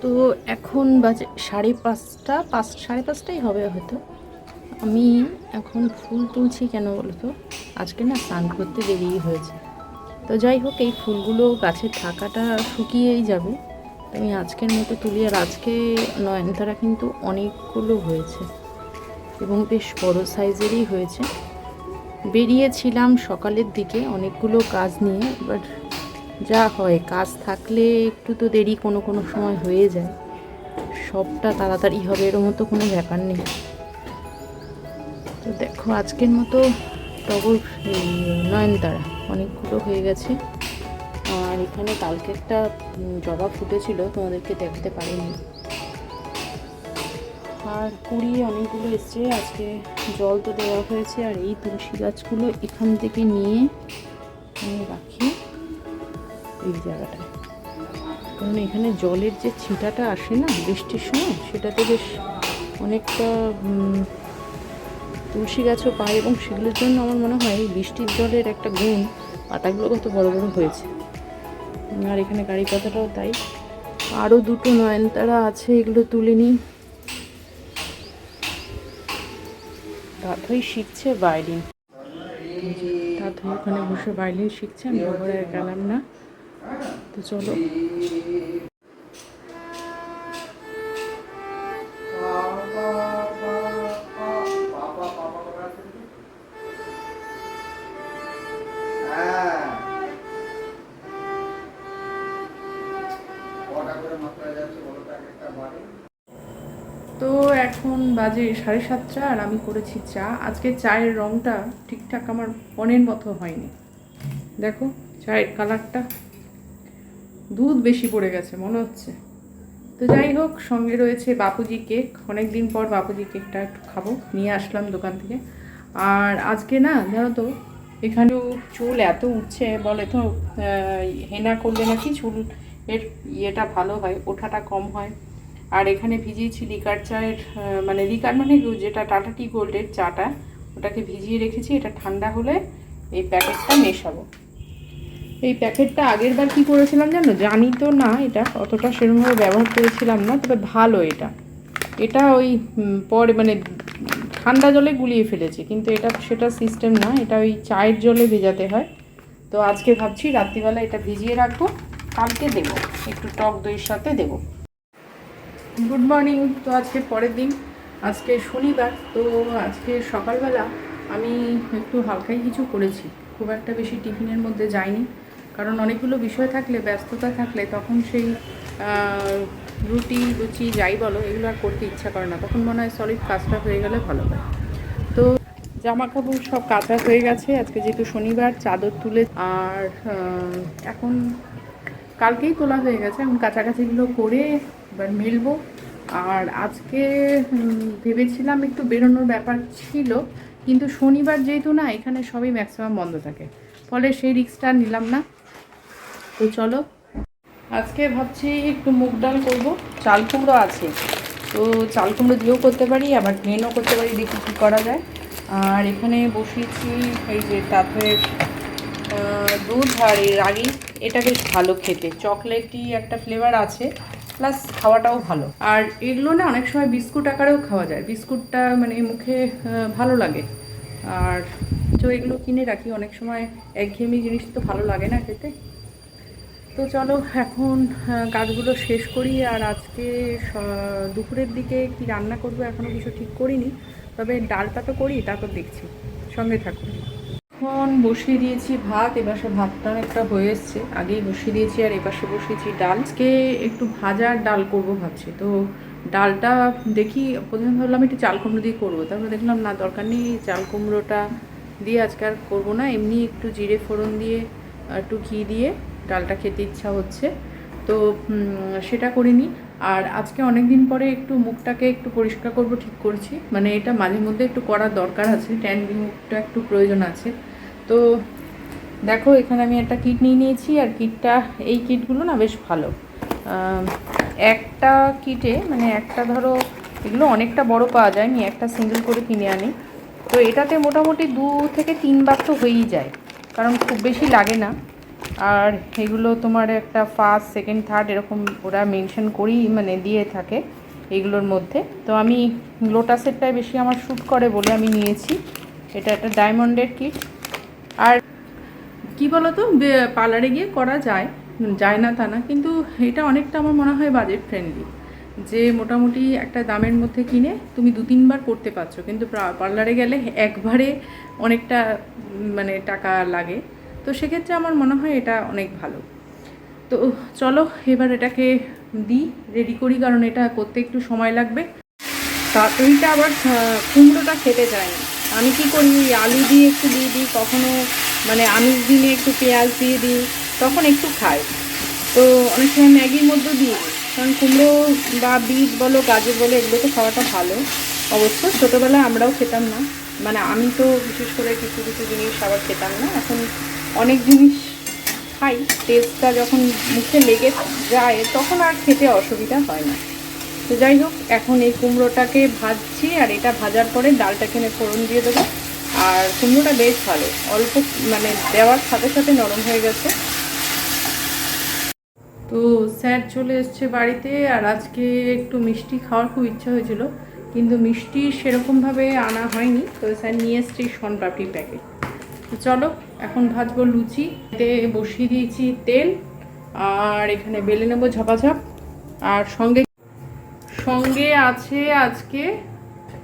তো এখন বাজে সাড়ে পাঁচটা, পাঁচ, সাড়ে পাঁচটাই হবে হয়তো। আমি এখন ফুল তুলছি কেন বলো তো? আজকে না স্নান করতে দেরিই হয়েছে। তো যাই হোক, এই ফুলগুলো গাছে থাকাটা শুকিয়েই যাবে। আমি আজকের মতো তুলি, আর আজকে নয়নতারা কিন্তু অনেকগুলো হয়েছে। এবং বেশ বড় সাইজেরই হয়েছে। বেরিয়েছিলাম সকালের দিকে অনেকগুলো কাজ নিয়ে এবার যা হয়, কাজ থাকলে একটু তো দেরি কোনো কোনো সময় হয়ে যায়। সবটা তাড়াতাড়ি হবে এর মতো কোনো ব্যাপার নেই। তো দেখো, আজকের মতো টগর নয়নতারা অনেকগুলো হয়ে গেছে। আর এখানে কালকে একটা জবা ফুটেছিল, তোমাদেরকে দেখাতে পারিনি। আর কুড়ি অনেকগুলো এসছে, আজকে জল তো দেওয়া হয়েছে। আর এই তুলসী গাছগুলো এখান থেকে নিয়ে আমি রাখি। এই জায়গাটায়। কারণ এখানে জলের যে ছিটাটা আসে না বৃষ্টির সময়, সেটাতে বেশ অনেকটা তুলসী গাছও পায় এবং সেগুলোর জন্য আমার মনে হয় বৃষ্টির জলের একটা গুণ পাতাগুলো কত বড় বড় হয়েছে। আর এখানে গাড়ি পাতাটাও তাই। আরও দুটো নয়নতারা আছে, এগুলো তুলে নিই। দাদুই শিখছে ভায়োলিন। দাদু ওখানে বসে ভায়োলিন শিখছে, আমি ওপরে গেলাম না। তো চলো। তো এখন বাজে সাড়ে সাতটা আর আমি করেছি চা। আজকে চায়ের রঙটা ঠিকঠাক আমার মনের মতো হয়নি। দেখো, চায়ের কালারটা দুধ বেশি পড়ে গেছে, মনে হচ্ছে। তো যাই হোক, সঙ্গে রয়েছে বাপুজি কেক। অনেক দিন পর বাপুজি কেকটা একটু খাব। নিয়ে আসলাম দোকান থেকে। আর আজকে না, জানো তো, এখানেও চুল এত উঠছে, বলে তো হেনা করলে নাকি চুল এর ইয়েটা ভালো হয়, ওঠাটা কম হয়। আর এখানে ভিজিয়েছি লিকার চায়ের মানে লিকার মানে যেটা টাটা টি গোল্ডের চাটা, ওটাকে ভিজিয়ে রেখেছি। এটা ঠান্ডা হলে এই প্যাকেটটা মেশাবো। এই প্যাকেটটা আগের বার কী করেছিলাম জানো? জানি তো না, এটা অতটা সেরকমভাবে ব্যবহার করেছিলাম না, তবে ভালো এটা। এটা ওই পরে মানে ঠান্ডা জলে গুলিয়ে ফেলেছে, কিন্তু এটা সেটা সিস্টেম না, এটা ওই চায়ের জলে ভেজাতে হয়। তো আজকে ভাবছি রাত্রিবেলা এটা ভিজিয়ে রাখব, কালকে দেবো। একটু টক দইয়ের সাথে দেবো। গুড মর্নিং তো আজকে পরের দিন, আজকে শনিবার, তো আজকে সকালবেলা আমি একটু হালকাই কিছু করেছি। খুব একটা বেশি টিফিনের মধ্যে যাইনি। কারণ অনেকগুলো বিষয় থাকলে, ব্যস্ততা থাকলে তখন সেই রুটি, লুচি যাই বলো, এগুলো আর করতে ইচ্ছা করে না। তখন মনে হয় সলিড কাজটা হয়ে গেলে ভালো হয়। তো জামা কাপড় সব কাঁচা হয়ে গেছে। আজকে যেহেতু শনিবার, চাদর তুলে, আর এখন কালকেই তোলা হয়ে গেছে। এখন কাছাকাছিগুলো করে এবার মিলবো। আর আজকে ভেবেছিলাম একটু বেরোনোর ব্যাপার ছিল, কিন্তু শনিবার যেহেতু না, এখানে সবই ম্যাক্সিমাম বন্ধ থাকে। ফলে সেই রিক্সটা নিলাম না। তো চলো। আজকে ভাবছি একটু মুগ ডাল করব। চাল কুমড়ো আছে। তো চাল কুমড়ো দিয়েও করতে পারি আবার প্লেনও করতে পারি দেখি কী করা যায়। আর এখানে বসিয়েছি এই যে আহ, দুধ আর এই রাগি এটা বেশ ভালো খেতে। চকলেটই একটা ফ্লেভার আছে প্লাস খাওয়াটাও ভালো। আর এগুলো না অনেক সময় বিস্কুট আকারেও খাওয়া যায়। বিস্কুটটা মানে মুখে ভালো লাগে। আর তো এগুলো কিনে রাখি। অনেক সময় একঘেয়েমি জিনিস তো ভালো লাগে না খেতে। তো চলো এখন কাজগুলো শেষ করি আর আজকে দুপুরের দিকে কি রান্না করব এখনও কিছু ঠিক করিনি। তবে ডালটা তো করি তারপর দেখছি। সঙ্গে থাকুন এখন বসিয়ে দিয়েছি ভাত, এপাশে ভাতটা অনেকটা হয়ে এসছে। আগেই বসিয়ে দিয়েছি আর এপাশে বসিয়েছি ডাল। আজকে একটু ভাজার ডাল করব ভাবছি। তো ডালটা দেখি, প্রথমে ভাবলাম একটু চাল কুমড়ো দিয়ে করব। তারপরে দেখলাম না, দরকার নেই চাল কুমড়োটা দিয়ে আজকে আর করব না। এমনি একটু জিরে ফোড়ন দিয়ে একটু ঘি দিয়ে ডালটা খেতে ইচ্ছা হচ্ছে। তো সেটা করিনি। আর আজকে অনেক দিন পরে একটু মুখটাকে একটু পরিষ্কার করব, ঠিক করছি। মানে এটা মাঝে মধ্যে একটু করার দরকার আছে ট্যান মুখটা একটু প্রয়োজন আছে। তো, দেখো, এখানে আমি একটা কিট নিয়ে নিয়েছি, আর কিটটা এই কিটগুলো না বেশ ভালো। একটা কিটে মানে একটা ধরো, এগুলো অনেকটা বড় পাওয়া যায় আমি একটা সিঙ্গেল করে কিনে আনি। তো এটাতে মোটামুটি দু থেকে তিনবার তো হয়েই যায়, কারণ খুব বেশি লাগে না। আর এগুলো তোমার একটা ফার্স্ট সেকেন্ড থার্ড এরকম ওরা মেনশন করেই মানে দিয়ে থাকে এগুলোর মধ্যে। তো আমি লোটাসেরটাই বেশি আমার শ্যুট করে বলে আমি নিয়েছি। এটা একটা ডায়মন্ডের কিট আর কি বলতো পার্লারে গিয়ে করা যায় যায় না তা না, কিন্তু এটা অনেকটা আমার মনে হয় বাজেট ফ্রেন্ডলি যে মোটামুটি একটা দামের মধ্যে কিনে তুমি দু, তিনবার করতে পারছ, কিন্তু পার্লারে গেলে একবারে অনেকটা মানে টাকা লাগে। তো সেক্ষেত্রে আমার মনে হয় এটা অনেক ভালো। তো চলো এবার এটাকে দিই রেডি করি, কারণ এটা করতে একটু সময় লাগবে। তাড়াতাড়িটা আবার কুমড়োটা খেতে চায় না। আমি কি করি আলু দিয়ে একটু দিয়ে দিই, কখনো মানে আমিষ দিনে একটু পেঁয়াজ দিয়ে দিই, তখন একটু খাই। তো অনেক সময় ম্যাগির মধ্যে দিই, কারণ কুমড়ো বা বিট বলো, গাজর বলো, এগুলো তো খাওয়াটা ভালো। অবশ্য ছোটোবেলায় আমরাও খেতাম না। মানে আমি তো বিশেষ করে কিছু কিছু জিনিস আবার খেতাম না। এখন অনেক জিনিস খাই টেস্টটা যখন মুখে লেগে যায়, তখন আর খেতে অসুবিধা হয় না। তো যাই হোক, এখন এই কুমড়োটাকে ভাজছি, আর এটা ভাজার পরে ডালটা এখানে ফোড়ন দিয়ে দেবো। আর কুমড়োটা বেশ ভালো, অল্প মানে দেওয়ার সাথে সাথে নরম হয়ে গেছে। তো স্যার চলে এসছে বাড়িতে, আর আজকে একটু মিষ্টি খাওয়ার খুব ইচ্ছা হয়েছিল, কিন্তু মিষ্টি সেরকমভাবে আনা হয়নি। তো স্যার নিয়ে এসছে শনপাপড়ি প্যাকেট তো চলো, এখন ভাজবো লুচি। এতে বসিয়ে দিয়েছি তেল, আর এখানে বেলে নেব ঝপাঝপ। আর সঙ্গে সঙ্গে আছে আজকে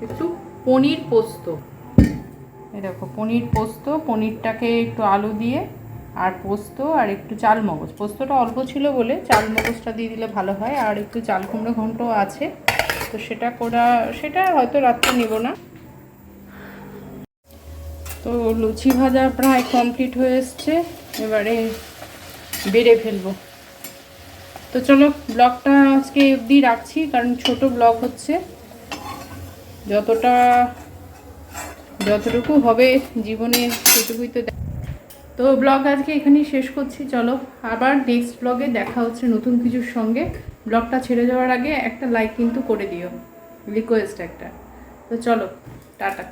একটু পনির পোস্ত। এই দেখো, পনির পোস্ত, পনিরটাকে একটু আলু দিয়ে, আর পোস্ত, আর একটু চাল মগজ। পোস্তটা অল্প ছিল বলে চাল মগজটা দিয়ে দিলে ভালো হয়, আর একটু চাল কুমড়ো ঘন্ট আছে। তো সেটা করা, সেটা হয়তো রাত্রে নেব না। তো লুচি ভাজা প্রায় কমপ্লিট হয়ে এসছে। এবারে বেড়ে ফেলব। তো চলো, ব্লগটা আজকে অবধি রাখছি, কারণ ছোট ব্লগ হচ্ছে। যতটা, যতটুকু হবে জীবনে, সেটুকুই তো তো ব্লগ আজকে এখানেই শেষ করছি, চলো। আবার নেক্সট ব্লগে দেখা হচ্ছে নতুন কিছুর সঙ্গে। ব্লগটা ছেড়ে যাওয়ার আগে একটা লাইক কিন্তু করে দিও রিকোয়েস্ট একটা। তো চলো, টাটা।